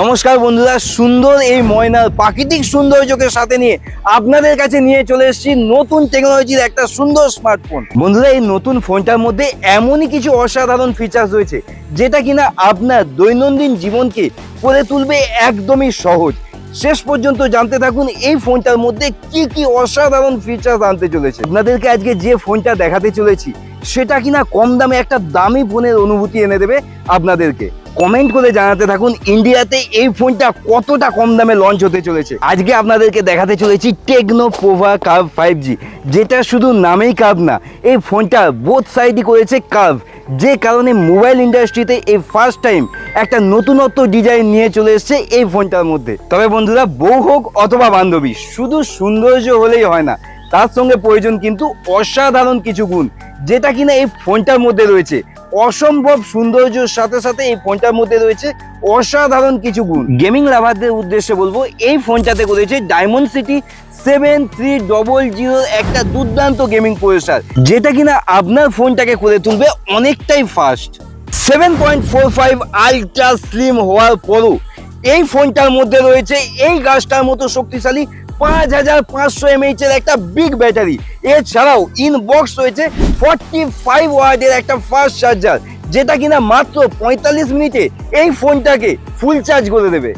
নমস্কার বন্ধুরা, সুন্দর এই ময়নার প্রাকৃতিক সৌন্দর্যকে সাথে নিয়ে আপনাদের কাছে নিয়ে চলে এসেছি নতুন টেকনোলজির একটা সুন্দর স্মার্টফোন বন্ধুরা, এই নতুন ফোনটার মধ্যে এমনই কিছু অসাধারণ ফিচার্স রয়েছে, যেটা কিনা আপনার দৈনন্দিন জীবনকে করে তুলবে একদমই সহজ। শেষ পর্যন্ত জানতে থাকুন, এই ফোনটার মধ্যে কি কি অসাধারণ ফিচার্স আনতে চলেছে। আপনাদেরকে আজকে যে ফোনটা দেখাতে চলেছি, সেটা কিনা কম দামে একটা দামি ফোনের অনুভূতি এনে দেবে আপনাদেরকে। কমেন্ট করে জানাতে থাকুন, ইন্ডিয়াতে এই ফোনটা কতটা কম দামে লঞ্চ হতে চলেছে। আজকে আপনাদেরকে দেখাতে চলেছি Tecno Pova Curve five G যেটা শুধু নামেই কার্ভ না, এই ফোনটা বোথ সাইডই করেছে কার্ভ যে কারণে মোবাইল ইন্ডাস্ট্রিতে এই ফার্স্ট টাইম একটা নতুনত্ব ডিজাইন নিয়ে চলে এসেছে এই ফোনটার মধ্যে। তবে বন্ধুরা, বউ হোক অথবা বান্ধবী, শুধু সৌন্দর্য হলেই হয় না, তার সঙ্গে প্রয়োজন কিন্তু অসাধারণ কিছু গুণ, যেটা কিনা এই ফোনটার মধ্যে রয়েছে। অসম্ভব সৌন্দর্যের সাথে সাথে এই ফোনটার মধ্যে রয়েছে অসাধারণ কিছু গুণ। গেমিং লাভারদের উদ্দেশ্যে বলব, এই ফোনটাতে রয়েছে Dimensity seven three double zero একটা দুর্দান্ত গেমিং প্রসেসর যেটা কিনা আপনার ফোনটাকে করে তুলবে অনেকটাই fast seven point four five ultra slim হওয়ার পরও এই ফোনটার মধ্যে রয়েছে এই গাছটার মতো শক্তিশালী পাঁচ হাজার পাঁচশো এমএইচ এর একটা বিগ ব্যাটারি এছাড়াও ইনবক্স রয়েছে ফর্টি ফাইভ ওয়ার্ডের একটা ফাস্ট চার্জার যেটা কিনা মাত্র পঁয়তাল্লিশ মিনিটে এই ফোনটাকে ফুল চার্জ করে দেবে।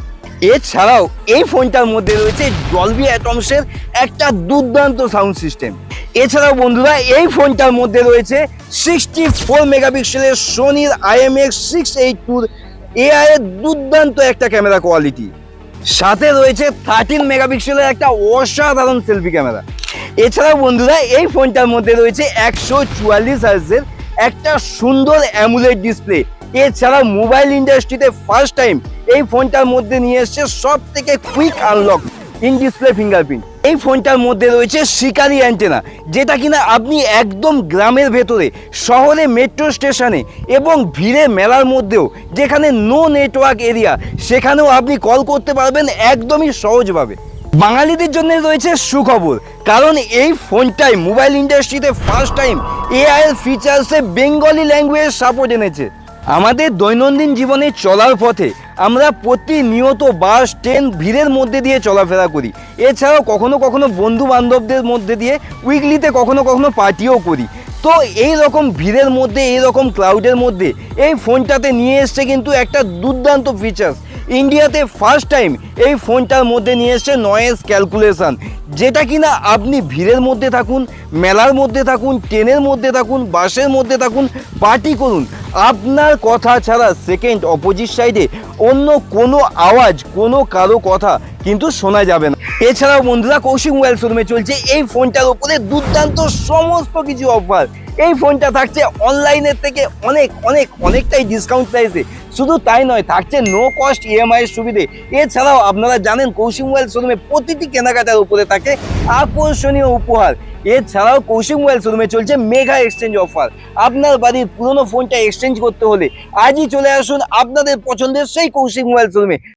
এছাড়াও এই ফোনটার মধ্যে রয়েছে জলবি অ্যাটমসের একটা দুর্দান্ত সাউন্ড সিস্টেম এছাড়াও বন্ধুরা, এই ফোনটার মধ্যে রয়েছে সিক্সটি ফোর মেগাপিক্সেলের সোনির আইএমএক্স সিক্স এইট টুর এআই এর দুর্দান্ত একটা ক্যামেরা কোয়ালিটি সাথে রয়েছে থার্টিন মেগাপিক্সেলের একটা অসাধারণ সেলফি ক্যামেরা এছাড়াও বন্ধুরা, এই ফোনটার মধ্যে রয়েছে একশো চুয়াল্লিশ একটা সুন্দর অ্যামুলেট ডিসপ্লে এছাড়া মোবাইল ইন্ডাস্ট্রিতে ফার্স্ট টাইম এই ফোনটার মধ্যে নিয়ে এসছে সব থেকে quick unlock in display fingerprint এই ফোনটার মধ্যে রয়েছে শিকারি অ্যান্টেনা যেটা কিনা আপনি একদম গ্রামের ভেতরে, শহরে মেট্রো স্টেশনে এবং ভিড়ে মেলার মধ্যেও, যেখানে নো নেটওয়ার্ক এরিয়া সেখানেও আপনি কল করতে পারবেন একদমই সহজভাবে। বাঙালিদের জন্য রয়েছে সুখবর কারণ এই ফোনটাই মোবাইল ইন্ডাস্ট্রিতে ফার্স্ট টাইম এআই এর ফিচার্সে বেঙ্গলি ল্যাঙ্গুয়েজ সাপোর্ট এনেছে। আমাদের দৈনন্দিন জীবনে চলার পথে আমরা প্রতিনিয়ত বাস ট্রেন ভিড়ের মধ্যে দিয়ে চলাফেরা করি। এছাড়াও কখনো কখনো বন্ধু বান্ধবদের মধ্যে দিয়ে উইকলিতে কখনো কখনো পার্টিও করি। তো এই রকম ভিড়ের মধ্যে এই রকম ক্লাউডের মধ্যে এই ফোনটাতে নিয়ে এসছে কিন্তু একটা দুর্দান্ত ফিচার্স ইন্ডিয়াতে ফার্স্ট টাইম এই ফোনটার মধ্যে নিয়ে এসছে নয়েজ ক্যালকুলেশন যেটা কিনা আপনি ভিড়ের মধ্যে থাকুন, মেলার মধ্যে থাকুন, ট্রেনের মধ্যে থাকুন, বাসের মধ্যে থাকুন পার্টি করুন। আপনার কথা ছাড়া সেকেন্ড অপোজিট সাইডে অন্য কোনো আওয়াজ, কোনো কারও কথা কিন্তু শোনা যাবে না। এছাড়াও বন্ধুরা, কৌশিক মোবাইল শোরুমে চলছে এই ফোনটার উপরে দুর্দান্ত সমস্ত কিছু অফার এই ফোনটা থাকছে অনলাইনের থেকে অনেক অনেক, অনেকটাই ডিসকাউন্ট প্রাইসে শুধু তাই নয়, থাকছে নো কস্ট ইএমআই এর সুবিধে। এছাড়াও আপনারা জানেন, কৌশিক মোবাইল শোরুমে প্রতিটি কেনাকাটার উপরে থাকে আকর্ষণীয় উপহার। এছাড়াও কৌশিক মোবাইল শোরুমে চলছে মেগা এক্সচেঞ্জ অফার আপনার বাড়ির পুরনো ফোনটা এক্সচেঞ্জ করতে হলে আজই চলে আসুন আপনাদের পছন্দের সেই কৌশিক মোবাইল শোরুমে